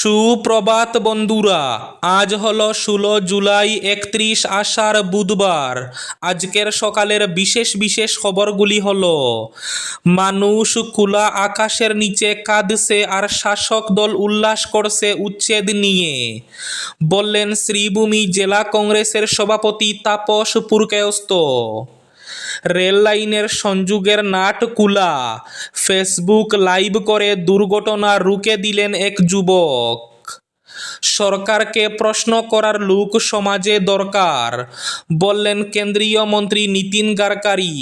সুপ্রভাত বন্ধুরা, আজ হলো ষোলো জুলাই একত্রিশ আষাঢ় বুধবার। আজকের সকালের বিশেষ বিশেষ খবরগুলি হল, মানুষ খোলা আকাশের নিচে কাঁদছে আর শাসক দল উল্লাস করছে উচ্ছেদ নিয়ে। বললেন, শ্রীভূমি জেলা কংগ্রেসের সভাপতি তাপস পুরকায়স্ত রেল লাইনের সংযোগের নাট কুলা। ফেসবুক লাইভ করে দুর্ঘটনা রুখে দিলেন এক যুবক। সরকারকে প্রশ্ন করার লোক সমাজে দরকার, বললেন কেন্দ্রীয় মন্ত্রী নীতিন গাডকারি।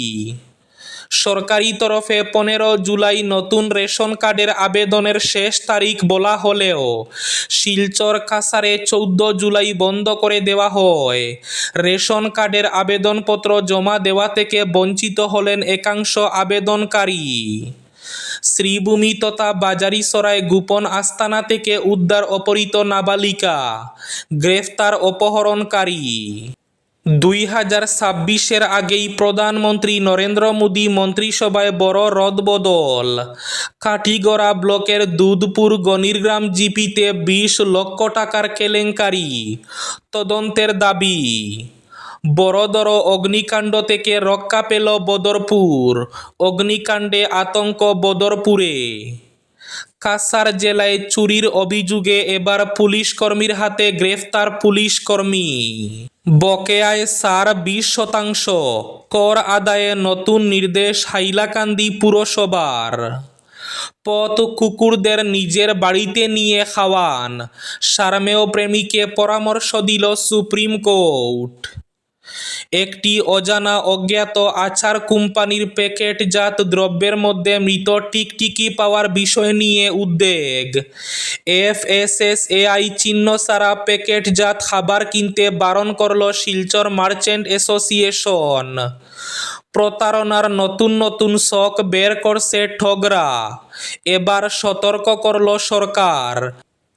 সরকারি তরফে পনেরো জুলাই নতুন রেশন কার্ডের আবেদনের শেষ তারিখ বলা হলেও শিলচর কাসারে চৌদ্দ জুলাই বন্ধ করে দেওয়া হয়। রেশন কার্ডের আবেদনপত্র জমা দেওয়া থেকে বঞ্চিত হলেন একাংশ আবেদনকারী। শ্রীভূমি তথা বাজারি বাজারিসরায় গোপন আস্তানা থেকে উদ্ধার অপহৃত নাবালিকা, গ্রেফতার অপহরণকারী। দুই হাজার ছাব্বিশের আগেই প্রধানমন্ত্রী নরেন্দ্র মোদী মন্ত্রিসভায় বড় রদবদল। কাঠিগড়া ব্লকের দুধপুর গণিরগ্রাম জিপিতে বিশ লক্ষ টাকার কেলেঙ্কারি। তদন্তের দাবি, বড়দর অগ্নিকাণ্ড থেকে রক্ষা পেল বদরপুর। অগ্নিকাণ্ডে আতঙ্ক বদরপুরে। কাসার জেলায় চুরির অভিযোগে এবার পুলিশ কর্মীর হাতে গ্রেফতার পুলিশ কর্মী বকেয়ায় সার বিশ শতাংশ, কর আদায়ে নতুন নির্দেশ হাইলাকান্দি পুরসভার। পথ কুকুরদের নিজের বাড়িতে নিয়ে খাওয়ান, সারমেয় প্রেমীকে পরামর্শ দিল সুপ্রিম কোর্ট। একটি অজানা অজ্ঞাত আচার কোম্পানির প্যাকেটজাত দ্রব্যের মধ্যে মৃত টিকটিকি পাওয়ার বিষয় নিয়ে উদ্বেগ। এফ এস এস এফএসএসএআই চিহ্ন সারা প্যাকেটজাত খাবার কিনতে বারণ করল শিলচর মার্চেন্ট অ্যাসোসিয়েশন। প্রতারণার নতুন নতুন শখ বের করছে ঠগরা। এবার সতর্ক করল সরকার।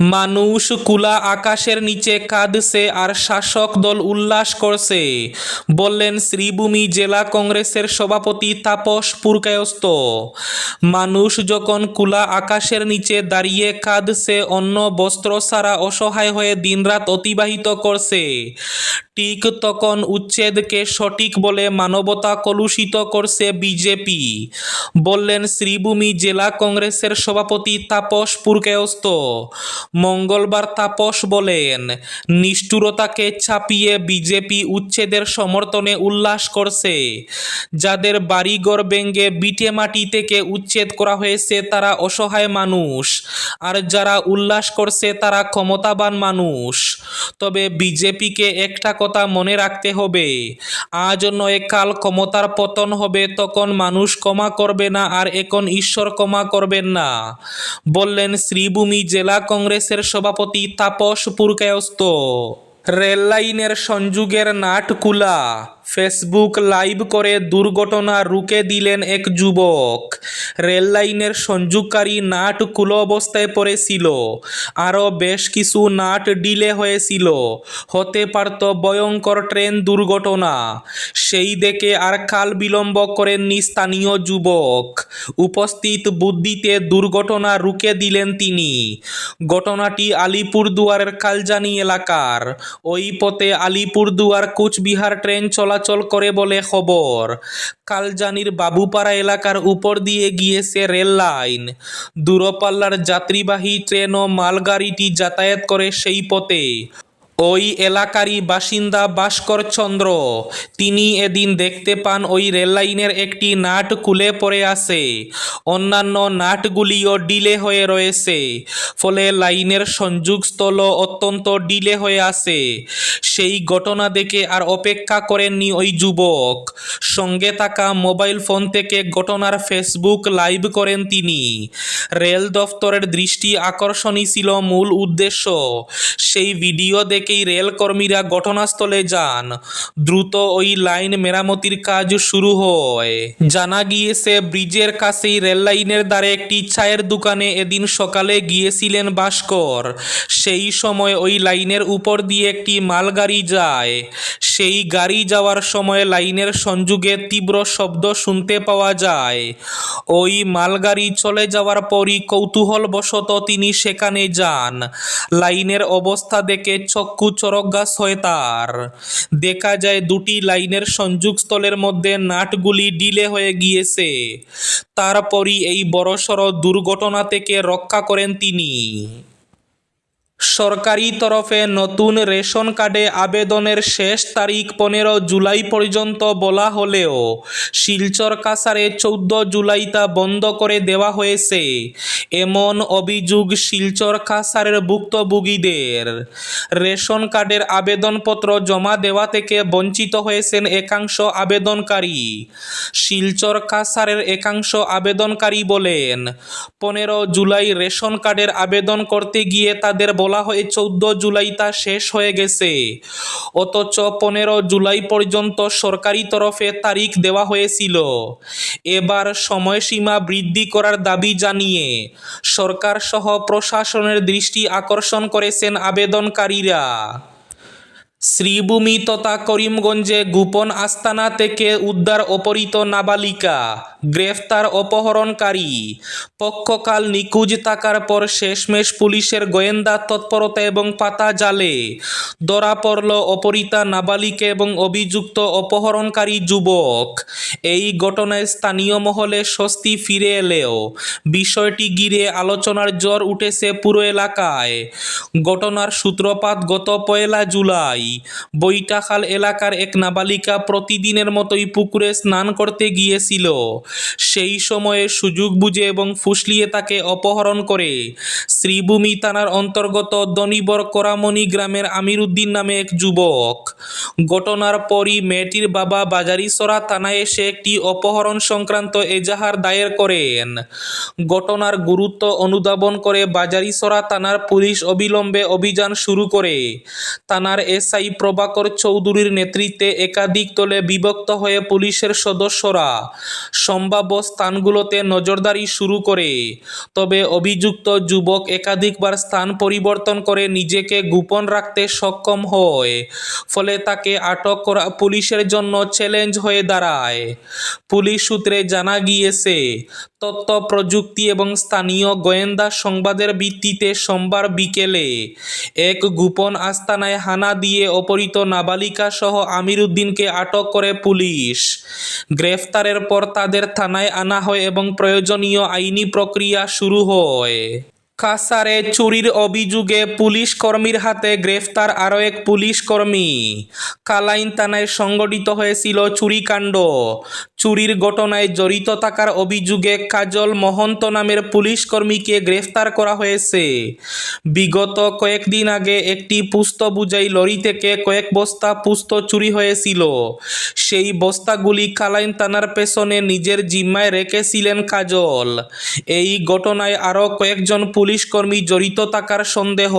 মানুষ কুলা আকাশের নিচে কাঁদছে আর শাসক দল উল্লাস করছে। বললেন, শ্রীভূমি জেলা কংগ্রেসের সভাপতি তাপস পুরকায়স্ত মানুষ যখন কুলা আকাশের নিচে দাঁড়িয়ে কাঁদছে, অন্য বস্ত্র ছাড়া অসহায় হয়ে দিনরাত অতিবাহিত করছে। ঠিক তখন উচ্ছেদকে সঠিক বলে মানবতা কলুষিত করছে বিজেপি। বললেন, শ্রীভূমি জেলা কংগ্রেসের সভাপতি তাপস পুরকায়স্ত মঙ্গলবার তাপস বলেন, নিষ্ঠুরতাকে ছাপিয়ে বিজেপি উচ্ছেদের সমর্থনে উল্লাস করছে। যাদের বাড়িঘর ভেঙে বিটে মাটি থেকে উচ্ছেদ করা হয়েছে তারা অসহায় মানুষ। আর যারা উল্লাস করছে তারা ক্ষমতাবান মানুষ। তবে বিজেপিকে একটা কথা মনে রাখতে হবে। আজ নয়, কাল ক্ষমতার পতন হবে, তখন মানুষ ক্ষমা করবে না আর এখন ঈশ্বর ক্ষমা করবেন না। বললেন শ্রীভূমি জেলা কংগ্রেসের সভাপতি তাপস পুরকায়স্ত রেল লাইনের সংযোগের নাট কুলা ফেসবুক লাইভ করে দুর্ঘটনা রুখে দিলেন এক যুবক। রেললাইনের সংযোগকারী নাট কুলো অবস্থায় পড়েছিল। আরও বেশ কিছু নাট ডিলে হয়েছিল। হতে পারত ভয়ঙ্কর ট্রেন দুর্ঘটনা। সেই দেখে আর কাল বিলম্ব করেননি স্থানীয় যুবক। উপস্থিত বুদ্ধিতে দুর্ঘটনা রুখে দিলেন তিনি। ঘটনাটি আলিপুরদুয়ারের কালজানি এলাকার। ওই পথে আলিপুরদুয়ার কুচবিহার ট্রেন চলাচল করে বলে খবর। কালজানির বাবুপাড়া এলাকার উপর দিয়ে গিয়েছে রেল লাইন। দূরপাল্লার যাত্রীবাহী ট্রেন ও মালগাড়িটি যাতায়াত করে সেই পথে। ওই এলাকারই বাসিন্দা ভাস্কর চন্দ্র। তিনি এদিন দেখতে পান ওই রেললাইনের একটি নাট খুলে পড়ে আছে। অন্যান্য নাটগুলিও ডিলে হয়ে রয়েছে। ফলে লাইনের সংযোগস্থল অত্যন্ত ডিলে হয়ে আছে। সেই ঘটনা দেখে আর অপেক্ষা করেননি ওই যুবক। সঙ্গে থাকা মোবাইল ফোন থেকে ঘটনার ফেসবুক লাইভ করেন তিনি। রেল দফতরের দৃষ্টি আকর্ষণই ছিল মূল উদ্দেশ্য। সেই ভিডিও দেখে থেকেই রেলকর্মীরা ঘটনাস্থলে যান। দ্রুত ওই লাইন মেরামতির কাজ শুরু হয়। জানা গিয়েছে, ব্রিজের কাছেই রেল লাইনের ধারে একটি চায়ের দোকানে এদিন সকালে গিয়েছিলেন ভাস্কর। সেই সময় ওই লাইনের উপর দিয়ে একটি মালগাড়ি যায়। সেই গাড়ি যাওয়ার সময় লাইনের সংযোগে তীব্র শব্দ শুনতে পাওয়া যায়। ওই মালগাড়ি চলে যাওয়ার পরই কৌতূহলবশত তিনি সেখানে যান। লাইনের অবস্থা দেখে চক্ষু গাছ হয় তার। দেখা যায় দুটি লাইনের সংযোগস্থলের মধ্যে নাটগুলি ডিলে হয়ে গিয়েছে। তারপরই এই বড়সড় দুর্ঘটনা থেকে রক্ষা করেন তিনি। সরকারি তরফে নতুন রেশন কার্ডে আবেদনের শেষ তারিখ পনেরো জুলাই পর্যন্ত বলা হলেও শিলচর কাসারে চৌদ্দ জুলাই তা বন্ধ করে দেওয়া হয়েছে। এমন অভিযোগ শিলচর কাসারের ভুক্তভোগীদের। রেশন কার্ডের আবেদনপত্র জমা দেওয়া থেকে বঞ্চিত হয়েছেন একাংশ আবেদনকারী। শিলচর কাসারের একাংশ আবেদনকারী বলেন, পনেরো জুলাই রেশন কার্ডের আবেদন করতে গিয়ে তাদের বলা হয় চৌদ্দ জুলাই তা শেষ হয়ে গেছে। অথচ পনেরো জুলাই পর্যন্ত সরকারি তরফে তারিখ দেওয়া হয়েছিল। এবার সময়সীমা বৃদ্ধি করার দাবি জানিয়ে সরকার সহ প্রশাসনের দৃষ্টি আকর্ষণ করেছেন আবেদনকারীরা। শ্রীভূমি তথা করিমগঞ্জে গোপন আস্তানা থেকে উদ্ধার অপহৃত নাবালিকা গ্রেফতার অপহরণকারী। পক্ষকাল নিখোঁজ থাকার পর শেষমেশ পুলিশের গোয়েন্দা তৎপরতা এবং পাতা জালে ধরা পড়ল অপহৃতা নাবালিকা এবং অভিযুক্ত অপহরণকারী যুবক। এই ঘটনায় স্থানীয় মহলে স্বস্তি ফিরে এলেও বিষয়টি ঘিরে আলোচনার জ্বর উঠেছে পুরো এলাকায়। ঘটনার সূত্রপাত গত পয়লা জুলাই। বৈটাখাল এলাকার এক নাবালিকা প্রতিদিনের মতোই পুকুরে স্নান করতে গিয়েছিল। সেই সময়ে সুযোগ বুঝে এবং ফুসলিয়ে তাকে অপহরণ করে। শ্রীভূমি থানার অন্তর্গত দনিবর করামণি গ্রামের আমির উদ্দিন নামে এক যুবক। ঘটনার পরই মেয়েটির বাবা বাজারিসরা থানায় এসে একটি অপহরণ সংক্রান্ত এজাহার দায়ের করেন। ঘটনার গুরুত্ব অনুধাবন করে বাজারিসরা থানার পুলিশ অবিলম্বে অভিযান শুরু করে। থানার এসআই প্রভাকর চৌধুরীর নেতৃত্বে একাধিক দলে বিভক্ত হয়ে পুলিশের সদস্যরা সম্ভাব্য স্থানগুলোতে নজরদারি শুরু করে। তবে অভিযুক্ত যুবক একাধিকবার স্থান পরিবর্তন করে নিজেকে গোপন রাখতে সক্ষম হয়, ফলে তাকে আটক করা পুলিশের জন্য চ্যালেঞ্জ হয়ে দাঁড়ায়। পুলিশ সূত্রে জানা গিয়েছে, তথ্য প্রযুক্তি এবং স্থানীয় গোয়েন্দা সংবাদের ভিত্তিতে সোমবার বিকেলে এক গোপন আস্তানায় হানা দিয়ে অপহৃত নাবালিকা সহ আমির উদ্দিনকে আটক করে পুলিশ। গ্রেফতারের পর তাদের থানায় আনা হয় এবং প্রয়োজনীয় আইনি প্রক্রিয়া শুরু হয়। কাসারে চুরির অভিযোগে পুলিশ কর্মীর হাতে গ্রেফতার আরও এক পুলিশ কর্মী। কালাইন থানায় সংগঠিত হয়েছিল চুরিকাণ্ড। চুরির ঘটনায় জড়িত থাকার অভিযোগে কাজল মহন্ত নামের পুলিশ কর্মীকে গ্রেফতার করা হয়েছে। বিগত কয়েকদিন আগে একটি পুস্ত বুঝাই লরি থেকে কয়েক বস্তা পুস্ত চুরি হয়েছিল। সেই বস্তাগুলি কালাইন থানার পেছনে নিজের জিম্মায় রেখেছিলেন কাজল। এই ঘটনায় আরও কয়েকজন পুলিশ কর্মী জড়িত থাকার সন্দেহ।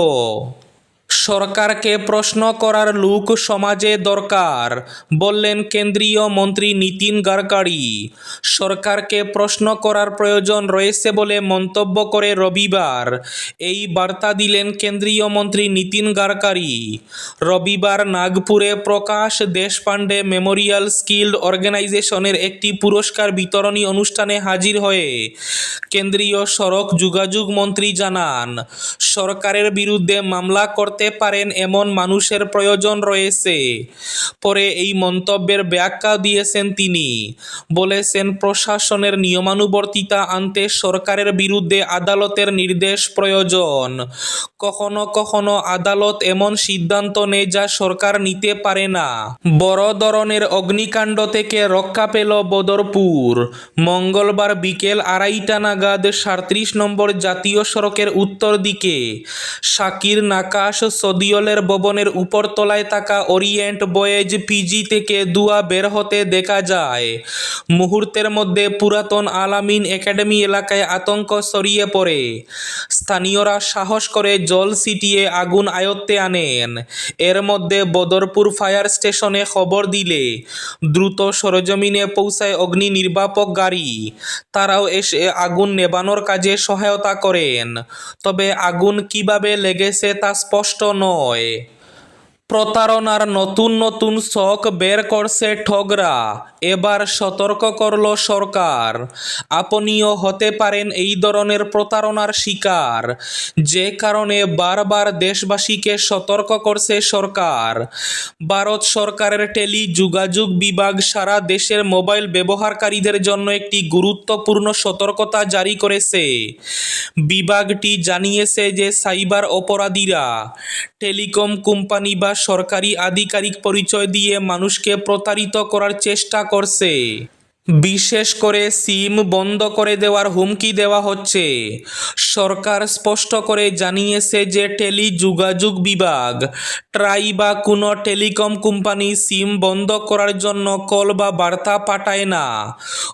সরকারকে প্রশ্ন করার লোক সমাজে দরকার, বললেন কেন্দ্রীয় মন্ত্রী নীতিন গাডকারি সরকারকে প্রশ্ন করার প্রয়োজন রয়েছে বলে মন্তব্য করে রবিবার। এই বার্তা দিলেন কেন্দ্রীয় মন্ত্রী নীতিন গাডকারি রবিবার নাগপুরে প্রকাশ দেশপাণ্ডে মেমোরিয়াল স্কিল্ড অর্গানাইজেশনের একটি পুরস্কার বিতরণী অনুষ্ঠানে হাজির হয়ে কেন্দ্রীয় সড়ক যোগাযোগ মন্ত্রী জানান, সরকারের বিরুদ্ধে মামলা করতে পারেন এমন মানুষের প্রয়োজন রয়েছে। পরে এই মন্তব্যের ব্যাখ্যা দিয়েছেন তিনি। বলেছেন, প্রশাসনের নিয়মানুবর্তিতা আনতে সরকারের বিরুদ্ধে আদালতের নির্দেশ প্রয়োজন। কখনো কখনো আদালত এমন সিদ্ধান্ত নেয় যা সরকার নিতে পারে না। বড় ধরনের অগ্নিকাণ্ড থেকে রক্ষা পেল বদরপুর। মঙ্গলবার বিকেল আড়াইটা নাগাদ সাঁত্রিশ নম্বর জাতীয় সড়কের উত্তর দিকে শাকির নাকাশ সদিয়লের ভবনের উপরতলায় থাকা ওরিয়েন্ট বয়েজ পিজি থেকে দুয়া বের হতে দেখা যায়। মুহূর্তের মধ্যে পুরাতন আলামিন একাডেমি এলাকায় আতঙ্ক ছড়িয়ে পড়ে। স্থানীয়রা সাহস করে জল ছিটিয়ে আগুন আয়ত্তে আনেন। এর মধ্যে বদরপুর ফায়ার স্টেশনে খবর দিলে, দ্রুত সরজমিনে পৌঁছায় অগ্নি নির্বাপক গাড়ি। তারাও এসে আগুন নেবানোর কাজে সহায়তা করেন। তবে আগুন কীভাবে লেগেছে তা স্পষ্ট নয় প্রতারণার নতুন নতুন শখ বের করছে ঠগরা। এবার সতর্ক করল সরকার। আপনিও হতে পারেন এই ধরনের প্রতারণার শিকার। যে কারণে বারবার দেশবাসীকে সতর্ক করছে সরকার। ভারত সরকারের টেলি যোগাযোগ বিভাগ সারা দেশের মোবাইল ব্যবহারকারীদের জন্য একটি গুরুত্বপূর্ণ সতর্কতা জারি করেছে। বিভাগটি জানিয়েছে যে সাইবার অপরাধীরা টেলিকম কোম্পানি বা সরকারি আধিকারিক পরিচয় দিয়ে মানুষকে প্রতারিত করার চেষ্টা করছে। বিশেষ করে সিম বন্ধ করে দেওয়ার হুমকি দেওয়া হচ্ছে। সরকার স্পষ্ট করে জানিয়েছে যে টেলি যোগাযোগ বিভাগ, ট্রাই বা কোনো টেলিকম কোম্পানি সিম বন্ধ করার জন্য কল বা বার্তা পাঠায় না।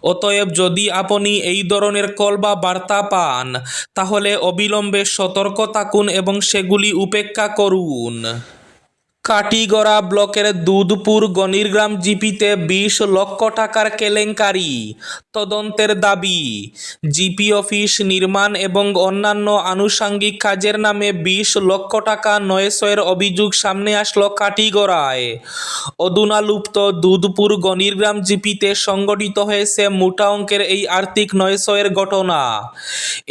অতএব যদি আপনি এই ধরনের কল বা বার্তা পান, তাহলে অবিলম্বে সতর্ক থাকুন এবং সেগুলি উপেক্ষা করুন। কাটিগড়া ব্লকের দুধপুর গণিরগ্রাম জিপিতে বিশ লক্ষ টাকার কেলেঙ্কারি তদন্তের দাবি। জিপি অফিস নির্মাণ এবং অন্যান্য আনুষাঙ্গিক কাজের নামে বিশ লক্ষ টাকা নয়শয়ের অভিযোগ সামনে আসলো কাটিগড়ায়। অদুনালুপ্ত দুধপুর গণিরগ্রাম জিপিতে সংগঠিত হয়েছে মোটা অঙ্কের এই আর্থিক নয়শয়ের ঘটনা।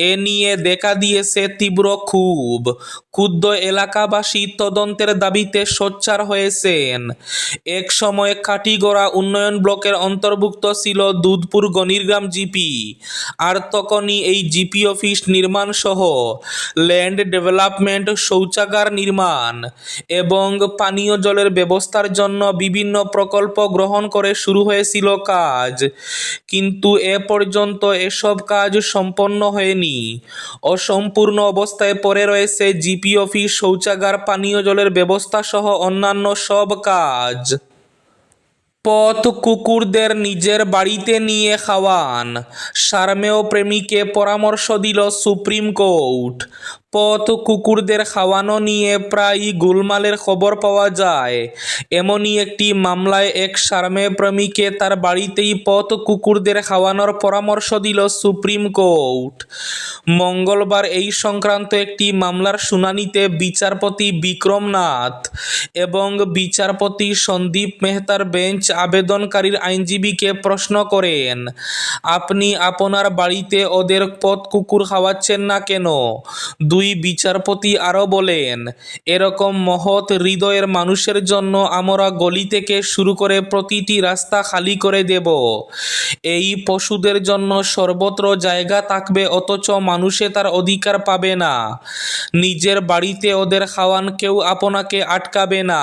এ নিয়ে দেখা দিয়েছে তীব্র ক্ষোভ। ক্ষুদ্র এলাকাবাসী তদন্তের দাবিতে সোচ্চার হয়েছেন। এক সময় কাটিগড়া উন্নয়ন ব্লকের অন্তর্ভুক্ত ছিল দুধপুর গণিরগ্রাম জিপি। আর তখনই এই জিপি অফিস নির্মাণ সহ ল্যান্ড ডেভেলপমেন্ট শৌচাগার নির্মাণ এবং পানীয় জলের ব্যবস্থার জন্য বিভিন্ন প্রকল্প গ্রহণ করে শুরু হয়েছিল কাজ। কিন্তু এ পর্যন্ত এসব কাজ সম্পন্ন হয়নি। অসম্পূর্ণ অবস্থায় পড়ে রয়েছে জিপি অফিস শৌচাগার পানীয় জলের ব্যবস্থা সহ অন্যান্য সব কাজ। পথ কুকুরদের নিজের বাড়িতে নিয়ে খাওয়ান। সারমেয় প্রেমীকে পরামর্শ দিল সুপ্রিম কোর্ট। পথ কুকুরদের খাওয়ানো নিয়ে প্রায়ই গোলমালের খবর পাওয়া যায়। এমনই একটি মামলায় এক সারমেয় প্রেমীকে তার বাড়িতেই পথ কুকুরদের খাওয়ানোর পরামর্শ দিল সুপ্রিম কোর্ট। মঙ্গলবার এই সংক্রান্ত একটি মামলার শুনানিতে বিচারপতি বিক্রম নাথ এবং বিচারপতি সন্দীপ মেহতার বেঞ্চ আবেদনকারীর আইনজীবীকে প্রশ্ন করেন, আপনি আপনার বাড়িতে ওদের পথ কুকুর খাওয়াচ্ছেন না কেন? দুই বিচারপতি আরও বলেন, এরকম মহৎ হৃদয়ের মানুষের জন্য আমরা গলি থেকে শুরু করে প্রতিটি রাস্তা খালি করে দেব। এই পশুদের জন্য সর্বত্র জায়গা থাকবে, অথচ মানুষে তার অধিকার পাবে না। নিজের বাড়িতে ওদের খাওয়ান কেউ আপনাকে আটকাবে না।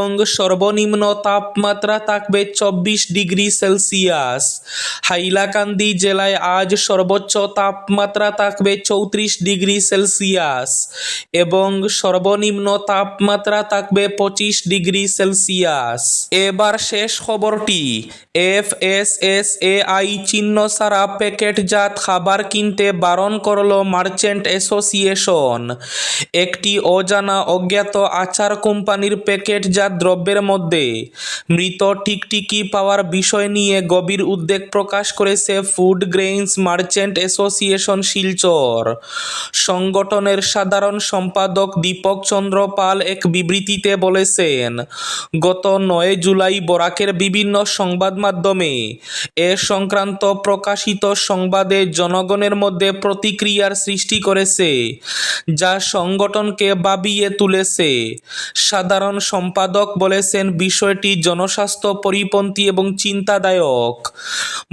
সর্বনিম্ন তাপমাত্রা থাকবে চব্বিশ ডিগ্রি সেলসিয়াস। হাইলাকান্দি জেলায় আজ সর্বোচ্চ তাপমাত্রা থাকবে চৌত্রিশ ডিগ্রি সেলসিয়াস এবং সর্বনিম্ন তাপমাত্রা থাকবে পঁচিশ ডিগ্রি সেলসিয়াস। এবার শেষ খবরটি F S S A I চিহ্ন ছাড়া প্যাকেটজাত খাবার কিনতে বারণ করল মার্চেন্ট অ্যাসোসিয়েশন। একটি অজানা অজ্ঞাত আচার কোম্পানির প্যাকেটজাত দ্রব্যের মধ্যে। মৃত টিকটিকি পাওয়ার বিষয় নিয়ে গভীর উদ্বেগ প্রকাশ করেছে food grains merchant association Silchar. সংগঠনের সাধারণ সম্পাদক দীপক চন্দ্র পাল এক বিবৃতিতে বলেছেন, গত নয় জুলাই বরাকের বিভিন্ন সংবাদ মাধ্যমে এ সংক্রান্ত প্রকাশিত সংবাদে জনগণের মধ্যে প্রতিক্রিয়ার সৃষ্টি করেছে, যা সংগঠনকে ভাবিয়ে তুলেছে। সাধারণ সম্পাদক বলেছেন, বিষয়টি জনস্বাস্থ্য পরিপন্থী এবং চিন্তাদায়ক।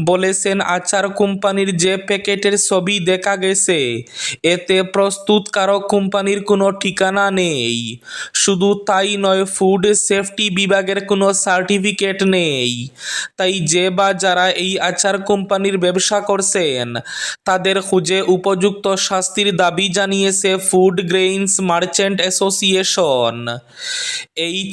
বলেছেন, আচার কোম্পানির যে প্যাকেটের ছবি দেখা গেছে, এতে প্রস্তুতকারক কোম্পানির কোনো ঠিকানা নেই। শুধু তাই নয়, ফুড সেফটি বিভাগের কোনো সার্টিফিকেট নেই। তাই যে বা যারা এই আচার কোম্পানির ব্যবসা করছেন, তাদের খুঁজে উপযুক্ত শাস্তির দাবি জানিয়েছে ফুড গ্রেইনস মার্চেন্ট অ্যাসোসিয়েশন। এই